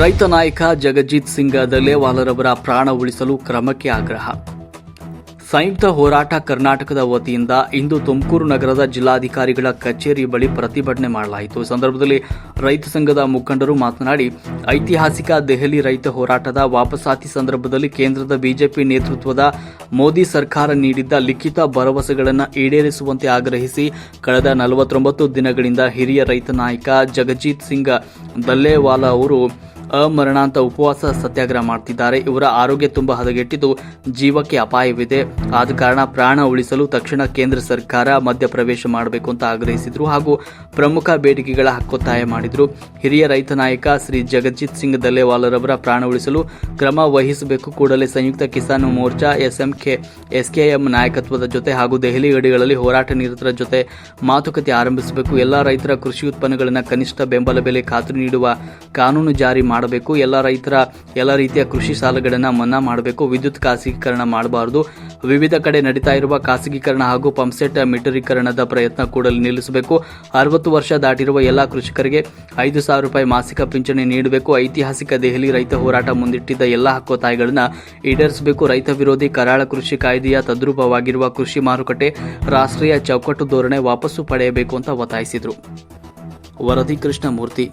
ರೈತ ನಾಯಕ ಜಗಜಿತ್ ಸಿಂಗ್ ದಲೇವಾಲರವರ ಪ್ರಾಣ ಉಳಿಸಲು ಕ್ರಮಕ್ಕೆ ಆಗ್ರಹ. ಸಂಯುಕ್ತ ಹೋರಾಟ ಕರ್ನಾಟಕದ ವತಿಯಿಂದ ಇಂದು ತುಮಕೂರು ನಗರದ ಜಿಲ್ಲಾಧಿಕಾರಿಗಳ ಕಚೇರಿ ಬಳಿ ಪ್ರತಿಭಟನೆ ಮಾಡಲಾಯಿತು. ಸಂದರ್ಭದಲ್ಲಿ ರೈತ ಸಂಘದ ಮುಖಂಡರು ಮಾತನಾಡಿ, ಐತಿಹಾಸಿಕ ದೆಹಲಿ ರೈತ ಹೋರಾಟದ ವಾಪಸಾತಿ ಸಂದರ್ಭದಲ್ಲಿ ಕೇಂದ್ರದ ಬಿಜೆಪಿ ನೇತೃತ್ವದ ಮೋದಿ ಸರ್ಕಾರ ನೀಡಿದ್ದ ಲಿಖಿತ ಭರವಸೆಗಳನ್ನು ಈಡೇರಿಸುವಂತೆ ಆಗ್ರಹಿಸಿ ಕಳೆದ ನಲವತ್ತೊಂಬತ್ತು ದಿನಗಳಿಂದ ಹಿರಿಯ ರೈತ ನಾಯಕ ಜಗಜೀತ್ ಸಿಂಗ್ ದಲ್ಲೇವಾಲಾ ಅವರು ಅಮರಣಾಂತ ಉಪವಾಸ ಸತ್ಯಾಗ್ರಹ ಮಾಡ್ತಿದ್ದಾರೆ. ಇವರ ಆರೋಗ್ಯ ತುಂಬ ಹದಗೆಟ್ಟಿದ್ದು ಜೀವಕ್ಕೆ ಅಪಾಯವಿದೆ. ಆದ ಕಾರಣ ಪ್ರಾಣ ಉಳಿಸಲು ತಕ್ಷಣ ಕೇಂದ್ರ ಸರ್ಕಾರ ಮಧ್ಯಪ್ರವೇಶ ಮಾಡಬೇಕು ಅಂತ ಆಗ್ರಹಿಸಿದ್ರು. ಹಾಗೂ ಪ್ರಮುಖ ಬೇಡಿಕೆಗಳ ಹಕ್ಕೊತ್ತಾಯ ಮಾಡಿದ್ರು. ಹಿರಿಯ ರೈತ ನಾಯಕ ಶ್ರೀ ಜಗಜಿತ್ ಸಿಂಗ್ ದಲ್ಲೇವಾಲರವರ ಪ್ರಾಣ ಉಳಿಸಲು ಕ್ರಮ ವಹಿಸಬೇಕು. ಕೂಡಲೇ ಸಂಯುಕ್ತ ಕಿಸಾನ್ ಮೋರ್ಚಾ ಎಸ್ಎಂಕೆ, ಎಸ್ಕೆಎಂ ನಾಯಕತ್ವದ ಜೊತೆ ಹಾಗೂ ದೆಹಲಿ ಗಡಿಗಳಲ್ಲಿ ಹೋರಾಟ ನಿರತರ ಜೊತೆ ಮಾತುಕತೆ ಆರಂಭಿಸಬೇಕು. ಎಲ್ಲ ರೈತರ ಕೃಷಿ ಉತ್ಪನ್ನಗಳನ್ನು ಕನಿಷ್ಠ ಬೆಂಬಲ ಬೆಲೆ ಖಾತ್ರಿ ನೀಡುವ ಕಾನೂನು ಜಾರಿ ಮಾಡಬೇಕು, ಎಲ್ಲ ರೈತರ, ಎಲ್ಲ ರೀತಿಯ ಕೃಷಿ ಸಾಲಗಳನ್ನು ಮನ್ನಾ ಮಾಡಬೇಕು, ವಿದ್ಯುತ್ ಖಾಸಗೀಕರಣ ಮಾಡಬಾರದು. ವಿವಿಧ ಕಡೆ ನಡೀತಾ ಇರುವ ಖಾಸಗೀಕರಣ ಹಾಗೂ ಪಂಪ್ಸೆಟ್ ಮೀಟರೀಕರಣದ ಪ್ರಯತ್ನ ಕೂಡಲೇ ನಿಲ್ಲಿಸಬೇಕು. ಅರವತ್ತು ವರ್ಷ ದಾಟಿರುವ ಎಲ್ಲ ಕೃಷಿಕರಿಗೆ ಐದು ಸಾವಿರ ರೂಪಾಯಿ ಮಾಸಿಕ ಪಿಂಚಣಿ ನೀಡಬೇಕು. ಐತಿಹಾಸಿಕ ದೆಹಲಿ ರೈತ ಹೋರಾಟ ಮುಂದಿಟ್ಟಿದ್ದ ಎಲ್ಲ ತಾಯಿಗಳನ್ನ ಈಡೇರಿಸಬೇಕು. ರೈತ ವಿರೋಧಿ ಕರಾಳ ಕೃಷಿ ಕಾಯ್ದೆಯ ತದ್ರೂಪವಾಗಿರುವ ಕೃಷಿ ಮಾರುಕಟ್ಟೆ ರಾಷ್ಟ್ರೀಯ ಚೌಕಟ್ಟು ಧೋರಣೆ ವಾಪಸ್ಸು ಪಡೆಯಬೇಕು ಅಂತ ಒತ್ತಾಯಿಸಿದರು. ವರದಿ ಕೃಷ್ಣಮೂರ್ತಿ.